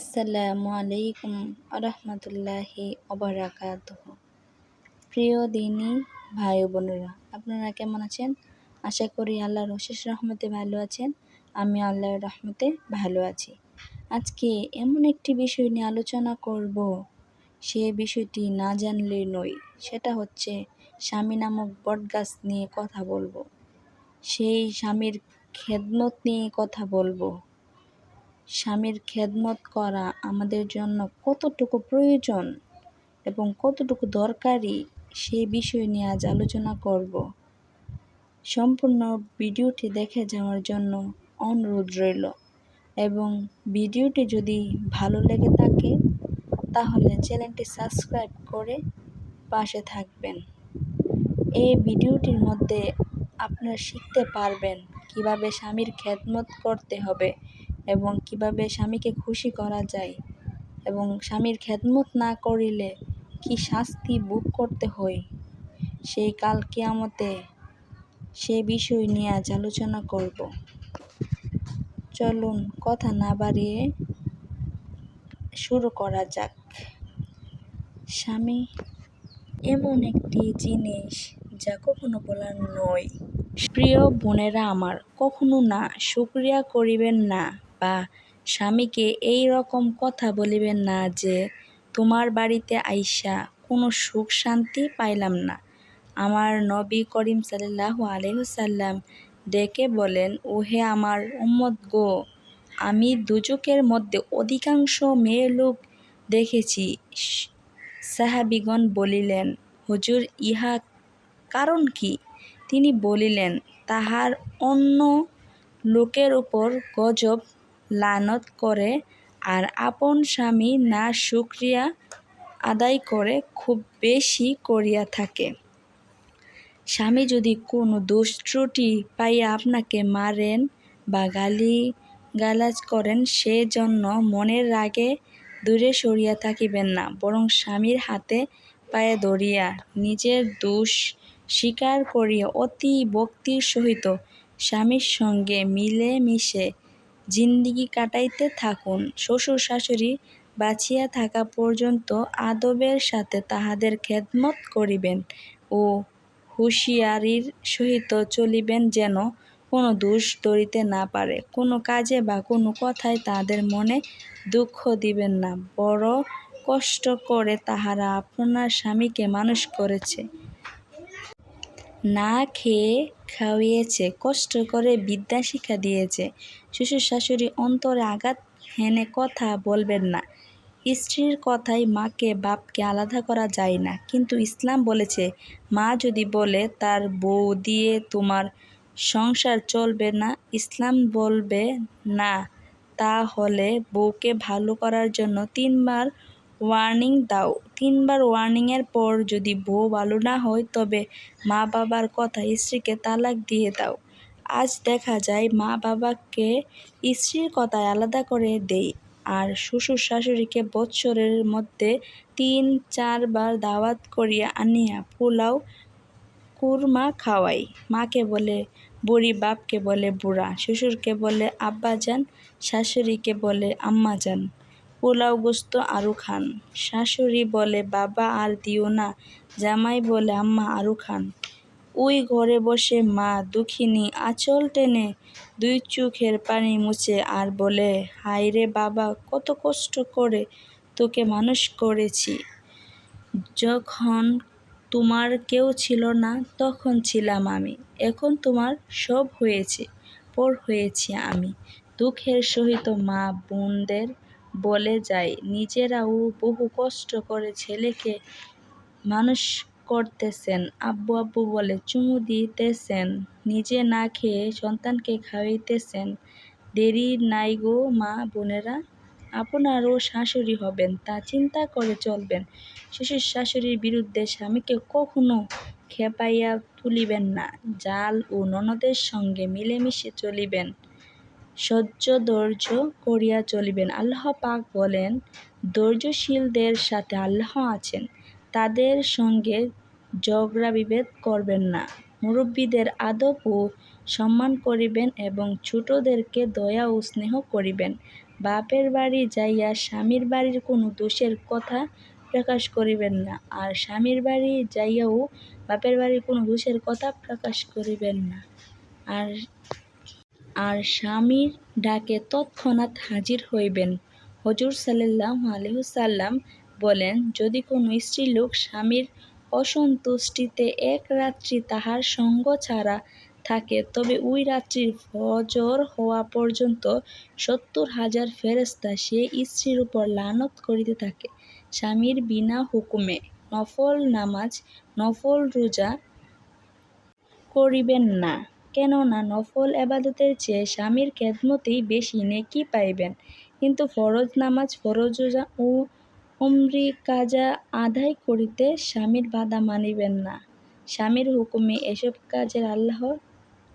আসসালামু আলাইকুম আরহামতুল্লাহি অবরাকাতুহ প্রিয় দিনী ভাই বোনেরা, আপনারা কেমন আছেন? আশা করি আল্লাহর অশেষ রহমতে ভালো আছেন। আমি আল্লাহর রহমতে ভালো আছি। আজকে এমন একটি বিষয় নিয়ে আলোচনা করব। সে বিষয়টি না জানলে নই সেটা হচ্ছে স্বামী নামক বটগাছ নিয়ে কথা বলব। সেই স্বামীর খেদমত নিয়ে কথা বলব। স্বামীর খেদমত করা আমাদের জন্য কতটুকু প্রয়োজন এবং কতটুকু দরকারি সেই বিষয় নিয়ে আজ আলোচনা করব। সম্পূর্ণ ভিডিওটি দেখে যাওয়ার জন্য অনুরোধ রইল এবং ভিডিওটি যদি ভালো লেগে থাকে, তাহলে চ্যানেলটি সাবস্ক্রাইব করে পাশে থাকবেন। এই ভিডিওটির মধ্যে আপনারা শিখতে পারবেন কীভাবে স্বামীর খেদমত করতে হবে এবং কীভাবে স্বামীকে খুশি করা যায় এবং স্বামীর খেদমত না করিলে কি শাস্তি ভোগ করতে হয়? সেই কাল কেয়ামতে সে বিষয় নিয়ে আজ আলোচনা করব। চলুন কথা না বাড়িয়ে শুরু করা যাক। স্বামী, এমন একটি জিনিস যা কখনো বলার নয়। প্রিয় বোনেরা আমার, কখনো না, শুক্রিয়া করিবেন না। বা স্বামীকে এই রকম কথা বলিবেন না যে, তোমার বাড়িতে আইসা কোনো সুখ শান্তি পাইলাম না। আমার নবী করিম সাল্লাহ আলহ্লাম ডেকে বলেন, ওহে আমার উম্মত গো, আমি দুজকের মধ্যে অধিকাংশ মেয়ে লোক দেখেছি। সাহাবিগণ বলিলেন, হুজুর, ইহা কারণ কি? তিনি বলিলেন, তাহার অন্য লোকের উপর গজব লানত করে আর আপন স্বামী না শুক্রিয়া আদায় করে খুব বেশি করিয়া থাকে। স্বামী যদি কোনো দোষ ত্রুটি পাইয়া আপনাকে মারেন বা গালি গালাজ করেন, সে জন্য মনের রাগে দূরে সরিয়া থাকিবেন না, বরং স্বামীর হাতে পায়ে ধরিয়া নিজের দোষ স্বীকার করিয়া অতি ভক্তির সহিত স্বামীর সঙ্গে মিলে মিশে জিন্দিগি কাটাইতে থাকুন। শ্বশুর শাশুড়ি বাঁচিয়া থাকা পর্যন্ত আদবের সাথে তাহাদের খেদমত করিবেন ও হুঁশিয়ারির সহিত চলিবেন যেন কোনো দোষ ধরিতে না পারে। কোনো কাজে বা কোনো কথায় তাদের মনে দুঃখ দিবেন না। বড় কষ্ট করে তাহারা আপনার স্বামীকে মানুষ করেছে। না খেয়ে খাওয়িয়েছে, কষ্ট করে বিদ্যা শিক্ষা দিয়েছে। শ্বশুর শাশুড়ি অন্তরে আঘাত হেনে কথা বলবেন না। স্ত্রীর কথাই মাকে, বাপকে আলাদা করা যায় না। কিন্তু ইসলাম বলেছে, মা যদি বলে, তার বউ দিয়ে তোমার সংসার চলবে না। ইসলাম বলবে, না তা হলে বউকে ভালো করার জন্য তিনবার ওয়ার্নিং দাও। তিনবার ওয়ার্নিংয়ের পর যদি বউ ভালো না হয়, তবে মা বাবার কথা স্ত্রীকে তালাক দিয়ে দাও। আজ দেখা যায় মা বাবাকে স্ত্রীর কথায় আলাদা করে দেয় আর শ্বশুর শাশুড়িকে বৎসরের মধ্যে তিন, চারবার দাওয়াত করিয়া আনিয়া পোলাও, কুরমা খাওয়াই। মাকে বলে বুড়ি, বাপকে বলে বুড়া, শ্বশুরকে বলে আব্বাজান, শাশুড়িকে বলে আম্মা আম্মাজান। পোলাও গোস্ত আরও খান। শাশুড়ি বলে, বাবা, আর দিও না। জামাই বলে, আম্মা, আরও খান। ওই ঘরে বসে মা দুঃখিনী আঁচল টেনে দুই চোখের পানি মুছে আর বলে, হায় রে বাবা, কত কষ্ট করে তোকে মানুষ করেছি। যখন তোমার কেউ ছিল না, তখন ছিলাম আমি। এখন তোমার সব হয়েছে, পর হয়েছি আমি। দুঃখের সহিত মা বোনদের বলে যায়, নিজেরাও বহু কষ্ট করে ছেলেকে মানুষ করতেছেন। আব্বু আব্বু বলে, চুমু দিতেছেন, নিজে না খেয়ে সন্তানকে খাওয়াইতেছেন। দেরি নাই গো মা বোনেরা, আপনারও শাশুড়ি হবেন, তা চিন্তা করে চলবেন। শ্বশুর শাশুড়ির বিরুদ্ধে স্বামীকে কখনো খেপাইয়া তুলিবেন না, জাল ও ননদের সঙ্গে মিলেমিশে চলিবেন। সহ্য ধৈর্য করিয়া চলিবেন। আল্লাহ পাক বলেন, ধৈর্যশীলদের সাথে আল্লাহ আছেন। তাদের সঙ্গে ঝগড়া বিভেদ করবেন না। মুরব্বীদের আদব ও সম্মান করিবেন এবং ছোটদেরকে দয়া ও স্নেহ করিবেন। বাপের বাড়ি যাইয়া স্বামীর বাড়ির কোনো দোষের কথা প্রকাশ করিবেন না আর স্বামীর বাড়ি যাইয়াও বাপের বাড়ির কোনো দোষের কথা প্রকাশ করিবেন না। আর আর স্বামীর ডাকে তৎক্ষণাৎ হাজির হইবেন। হজুর সাল্লাল্লাহু আলাইহি বলেন, যদি কোনো স্ত্রীলোক স্বামীর অসন্তুষ্টিতে এক রাত্রি তাহার সঙ্গ ছাড়া থাকে, তবে ওই রাত্রির ফজর হওয়া পর্যন্ত সত্তর হাজার ফেরেশতা সে স্ত্রীর উপর লানত করিতে থাকে। স্বামীর বিনা হুকুমে নফল নামাজ, নফল রোজা করিবেন না। কেননা নফল এবাদতের চেয়ে স্বামীর খেদমতেই বেশি নেকি পাইবেন। কিন্তু ফরজ নামাজ, ফরজ ও উমরি কাজা আদায় করিতে স্বামীর বাধা মানিবেন না। স্বামীর হুকুমে এসব কাজের আল্লাহর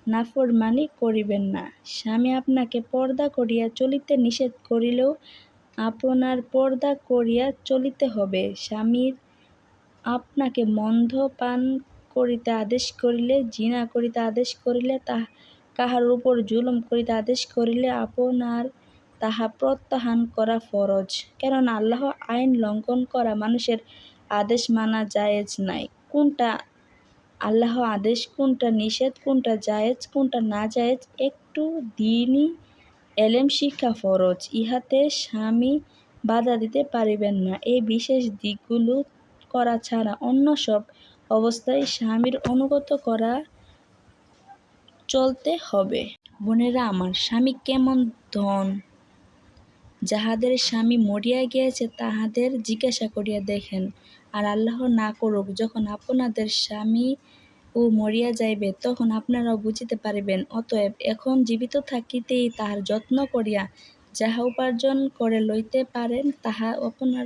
নাফরমানি করিবেন না। স্বামী আপনাকে পর্দা করিয়া চলিতে নিষেধ করিলেও আপনার পর্দা করিয়া চলিতে হবে। স্বামীর আপনাকে মন্দ পান করিতে আদেশ করিলে জিনা করিতে আদেশ করিলে, তাহা কাহার উপর জুলুম করিতে আদেশ করিলে আপনার তাহা প্রত্যাহার করা ফরজ। কেননা আল্লাহ আইন লঙ্ঘন করা মানুষের আদেশ মানা জায়েজ নাই। কোনটা আল্লাহ আদেশ, কোনটা নিষেধ, কোনটা জায়েজ, কোনটা না জায়েজ, একটু দিনই এলেম শিক্ষা ফরজ। ইহাতে স্বামী বাধা দিতে পারিবেন না। এই বিশেষ দিকগুলো করা ছাড়া অন্য সব অবস্থায় স্বামীর অনুগত করা চলতে হবে। বোনেরা, আমার স্বামী কেমন ধন? যাহাদের স্বামী মরিয়া গিয়াছে, তাহাদের জিজ্ঞাসা করিয়া দেখেন। আর আল্লাহ না করুক, যখন আপনাদের স্বামী ও মরিয়া যাইবে, তখন আপনারাও বুঝিতে পারিবেন। অতএব এখন জীবিত থাকিতেই তাহার যত্ন করিয়া যাহা উপার্জন করে লইতে পারেন, তাহা আপনার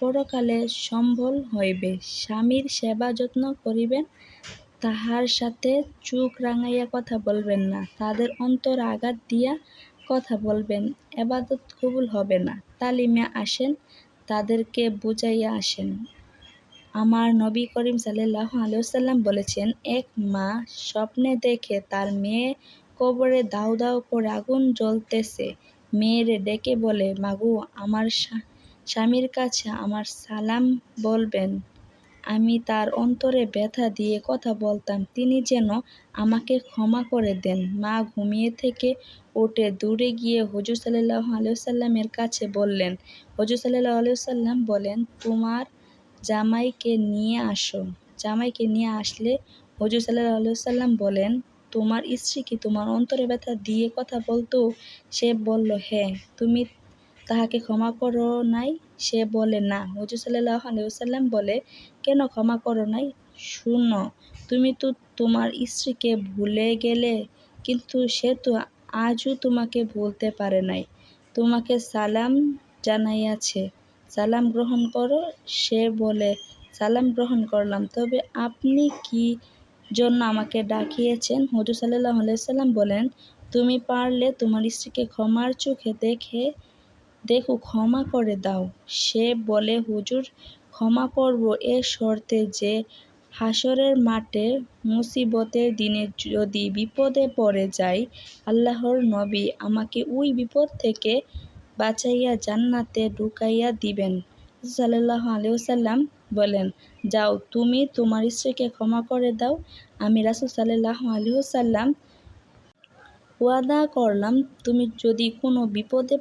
পরকালে সম্বল হইবে। স্বামীর সেবা যত্ন করিবেন, তাহার সাথে চোখ রাঙাইয়া কথা বলবেন না, তাদের অন্তর আঘাত দিয়া কথা বলবেন, এবাদত কবুল হবে না। তালিমে আসেন, তাদেরকে বুঝাইয়া আসেন। আমার নবী করিম সাল্লাহ আলিয়াল্লাম বলেছেন, এক মা স্বপ্নে দেখে তার মেয়ে কবরে দাউ দাউ করে আগুন জ্বলতেছে। মেয়েরে ডেকে বলে, মাগু, আমার স্বামীর কাছে আমার সালাম বলবেন। আমি তার অন্তরে ব্যথা দিয়ে কথা বলতাম, তিনি যেন আমাকে ক্ষমা করে দেন। মা ঘুমিয়ে থেকে উঠে দূরে গিয়ে হজুর সাল্লাহ আলিয়াল্লামের কাছে বললেন, হজুর সাল্লাহ আলিয়াল্লাম বলেন, তোমার জামাইকে নিয়ে আসো। জামাইকে নিয়ে আসলে হজুর সাল্লাহ আলিয়াল্লাম বলেন, তোমার স্ত্রী কি তোমার অন্তরে ব্যথা দিয়ে কথা বলতো? সে বলল হ্যাঁ তুমি তাহাকে ক্ষমা করো নাই? সে বলে, না। হজুর সাল্লাহ আলিয়াল্লাম বলে, কেন ক্ষমা করো নাই? শূন্য তুমি তো তোমার স্ত্রীকে ভুলে গেলে, কিন্তু সে তো আজও তোমাকে ভুলতে পারে নাই। তোমাকে সালাম জানাইয়াছে। সালাম গ্রহণ করো। সে বলে, সালাম গ্রহণ করলাম, তবে আপনি কি জন্য আমাকে ডাকিয়েছেন? হজুর সাল্লাহ সাল্লাম বলেন, তুমি পারলে তোমার স্ত্রীকে ক্ষমার চোখে দেখে দেখো, ক্ষমা করে দাও। সে বলে, হুজুর, ক্ষমা করব এ শর্তে যে হাসরের মাঠে মুসিবতের দিনে যদি বিপদে পড়ে যাই, আল্লাহর নবী আমাকে ওই বিপদ থেকে বাঁচাইয়া জান্নাতে ঢুকাইয়া দিবেন। সাল্লাহ আলিয়াল্লাম বলেন, যাও, তুমি তোমার স্ত্রীকে ক্ষমা করে দাও। আমি রাসুল সাল্লাহ আলিয়াল্লাম ওয়াদা করলাম, তুমি যদি কোনো বিপদে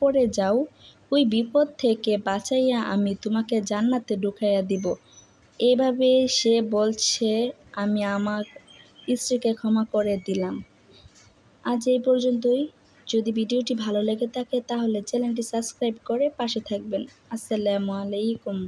পড়ে যাও, ওই বিপদ থেকে বাঁচাইয়া আমি তোমাকে জান্নাতে ঢুকাইয়া দিব। এভাবে সে বলছে, আমি আমার স্ত্রীকে ক্ষমা করে দিলাম। আজ এই পর্যন্তই। যদি ভিডিওটি ভালো লেগে থাকে, তাহলে চ্যানেলটি সাবস্ক্রাইব করে পাশে থাকবেন। আসসালামু আলাইকুম।